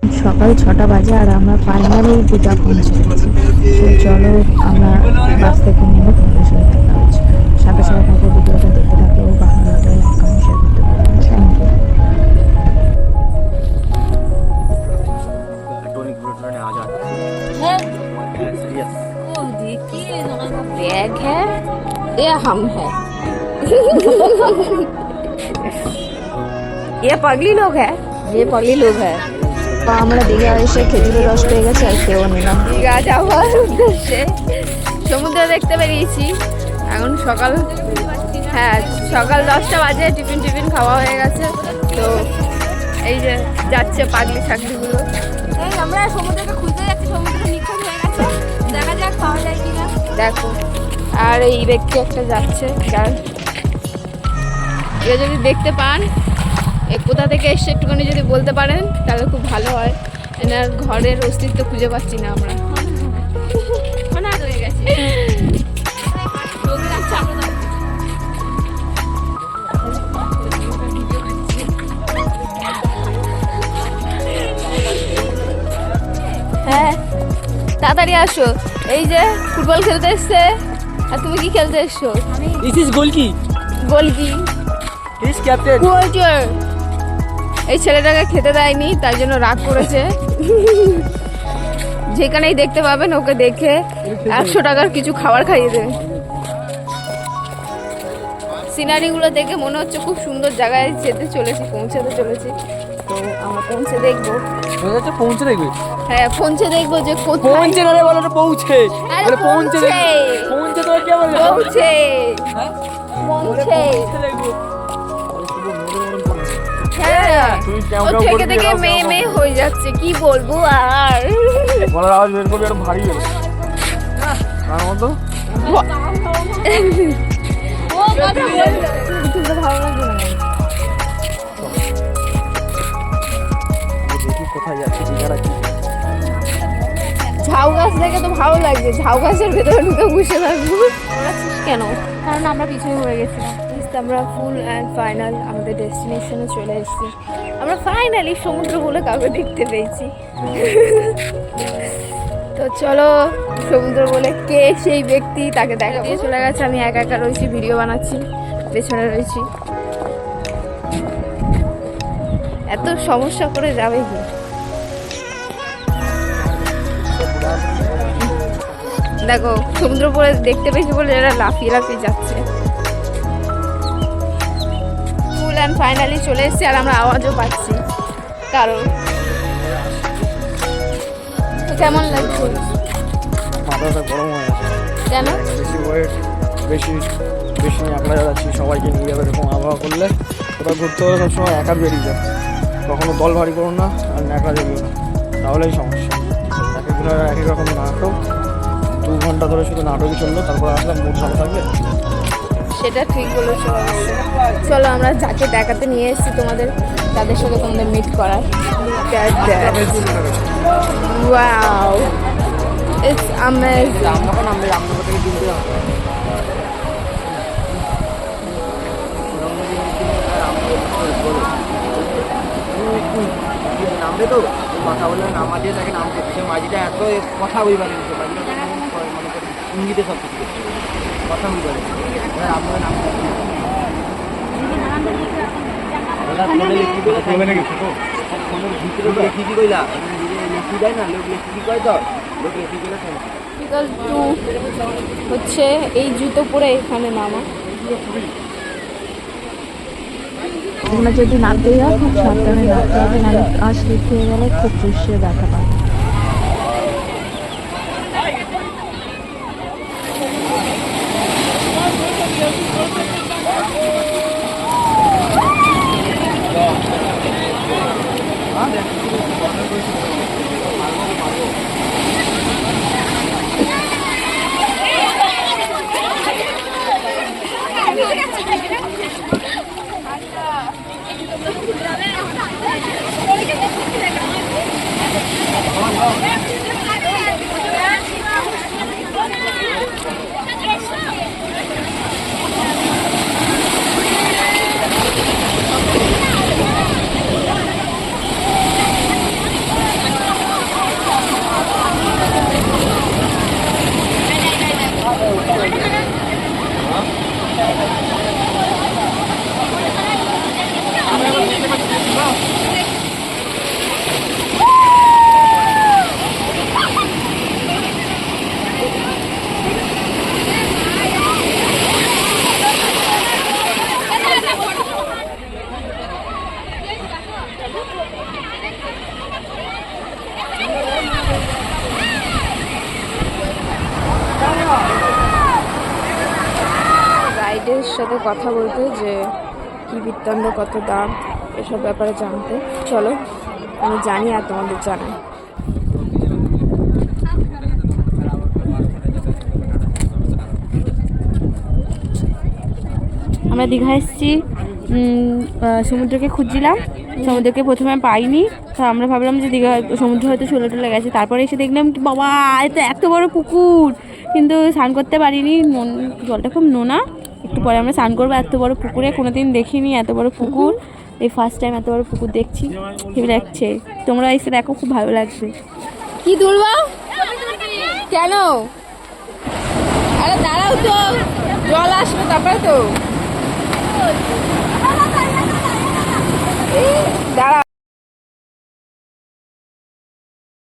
সকাল ছটা বাজে আর আমরা ফাইনালি দীঘা পৌঁছে গেছি তো চলো আমরা বাস থেকে নেমে তোমাদের সাথে দেখা হচ্ছে সাথে সাথে থাকো ভিডিওটা দেখতে থাকো বাংলা হোটেল কমেন্ট শেয়ার করতে পারো থ্যাংক ইউ टॉनिक ब्रोटला ने आ जाता है है सीरियस ओ देखिए हमारा बैग है ये हम है ये पगली लोग है ये पगली लोग है তো আমরা দীঘা এসে খেজুরের রস পেয়ে গেছি আর খেয়েও নিলাম দীঘা যাওয়ার উদ্দেশ্যে সমুদ্র দেখতে বেরিয়েছি। এখন সকাল হ্যাঁ সকাল দশটা বাজে টিফিন টিফিন খাওয়া হয়ে গেছে। তো এই যে যাচ্ছে পাগলি ছাগলিগুলো। এই আমরা সমুদ্রকে খুঁজতে যাচ্ছি সমুদ্র নিখোঁজ হয়ে গেছে। দেখা যাক পাওয়া যায় কিনা। দেখো আর এই ব্যক্তি একটা যাচ্ছে যার যদি দেখতে পান কোথা থেকে এসছে একটুখানি যদি বলতে পারেন তাহলে খুব ভালো হয়। এনার ঘরের অস্তিত্ব খুঁজে পাচ্ছি না আমরা। হ্যাঁ তাড়াতাড়ি আসো। এই যে ফুটবল খেলতে এসছে। আর তুমি কি খেলতে এসছো? This is গোলকি গোলকি is captain goalkeeper এই ছেলেটাকে খেতে দেয়নি তাই জন্য রাগ করেছে। যেখানেই দেখতে পাবেন ওকে দেখে একশো টাকার কিছু খাবার খাইয়ে দেবে। সিনারিগুলো দেখে মনে হচ্ছে খুব সুন্দর জায়গায় যেতে চলেছি পৌঁছাতে চলেছি। পৌঁছে দেখব। হ্যাঁ, পৌঁছে হ্যাঁ পৌঁছে দেখব যে বলো পৌঁছে। পৌঁছে পৌঁছে দেখব। থেকে থেকে মেয়ে মেয়ে হয়ে যাচ্ছে কি বলব আর? গলার আওয়াজ বের করবি আর ভারী হবে তার মতো? ও কথা বলল কিন্তু ভালো লাগছে না। দেখি কোথায় যাচ্ছে দীঘাটা কি? ঝাউ গাছ দেখে তো ভালো লাগছে ঝাউ গাছের ভেতরে ঢুকে বসে থাকব। কেন? কারণ আমরা পিছনে পড়ে গেছিলাম। Yes, আমরা ফুল অ্যান্ড ফাইনাল আমাদের ডেস্টিনেশনে চলে এসেছি। আমরা ফাইনালি সমুদ্র বলে কাউকে দেখতে পেয়েছি। তো চলো সমুদ্র বলে কে সেই ব্যক্তি তাকে দেখা দিয়ে চলে গেছে আমি একা একা রয়েছি ভিডিও বানাচ্ছি পেছনে রয়েছি। এত সমস্যা করে যাবে কি? দেখো সমুদ্র পরে দেখতে পেয়েছি বলে এরা লাফিয়ে লাফিয়ে যাচ্ছে। অ্যান্ড ফাইনালি চলে এসেছি আর আমরা আওয়াজও পাচ্ছি। কারণ কেমন লাগছে? মাথাটা গরম হয়ে আছে কেন? বেশি ওয়েট বেশি বেশি একলা যাচ্ছি সবাইকে নিয়ে যাবে এরকম আবহাওয়া করলে। কোথাও ঘুরতে হলে সবসময় একা বেরিয়ে যায় কখনো দল ভারী করো না আর একা যাবিও না। তাহলেই সমস্যা। এক একজনের এক এক রকম নাটক দু ঘণ্টা ধরে শুধু নাটকই চলল তারপর আসলাম মুড ভালো থাকবে। সেটা ঠিক বলেছ। চলো, আমরা যাকে দেখাতে নিয়ে এসেছি তোমাদের, তাদের সাথে তোমাদের মিট করার তো কথা বলে নামা দিয়ে তাকে নামতে মাঝিটা এত কথা বই পারে সে মাঝিটা ইঙ্গিতে সব কিছু। কথা আপনার নাম টু হচ্ছে এই জুতো পরে এখানে নামা। তোমরা যদি নামতে যাও খুব সাবধানে নামতে হবে নাহলে কাজ দেখিয়ে গেলে খুব চুষিয়ে দেখা পাবে। গাইডের সাথে কথা বলতে, যে কি বৃত্তান্ত, কত দাম, এসব ব্যাপারে জানতে। চলো, আমি জানি আর তোমাদের জানাই। আমরা দীঘা এসেছি সমুদ্রকে খুঁজছিলাম। সমুদ্রকে প্রথমে পাইনি। তো আমরা ভাবলাম যে দীঘা, সমুদ্র হয়তো চলে টলে গেছে তারপরে এসে দেখলাম কি, বাবা এত এত বড় পুকুর! কিন্তু স্নান করতে পারিনি, মন, জলটা খুব নোনা। একটু পরে আমরা স্নান করব। এত বড় পুকুরে কোনোদিন দেখিনি, এত বড় পুকুর। এই ফার্স্ট টাইম এত বড় পুকুর দেখছি। হেভি লাগছে, তোমরা এসে দেখো, খুব ভালো লাগবে। কি তুলবা কেন? আরে দাঁড়াও তো, জল আসবে তারপরে তো। দাঁড়াও।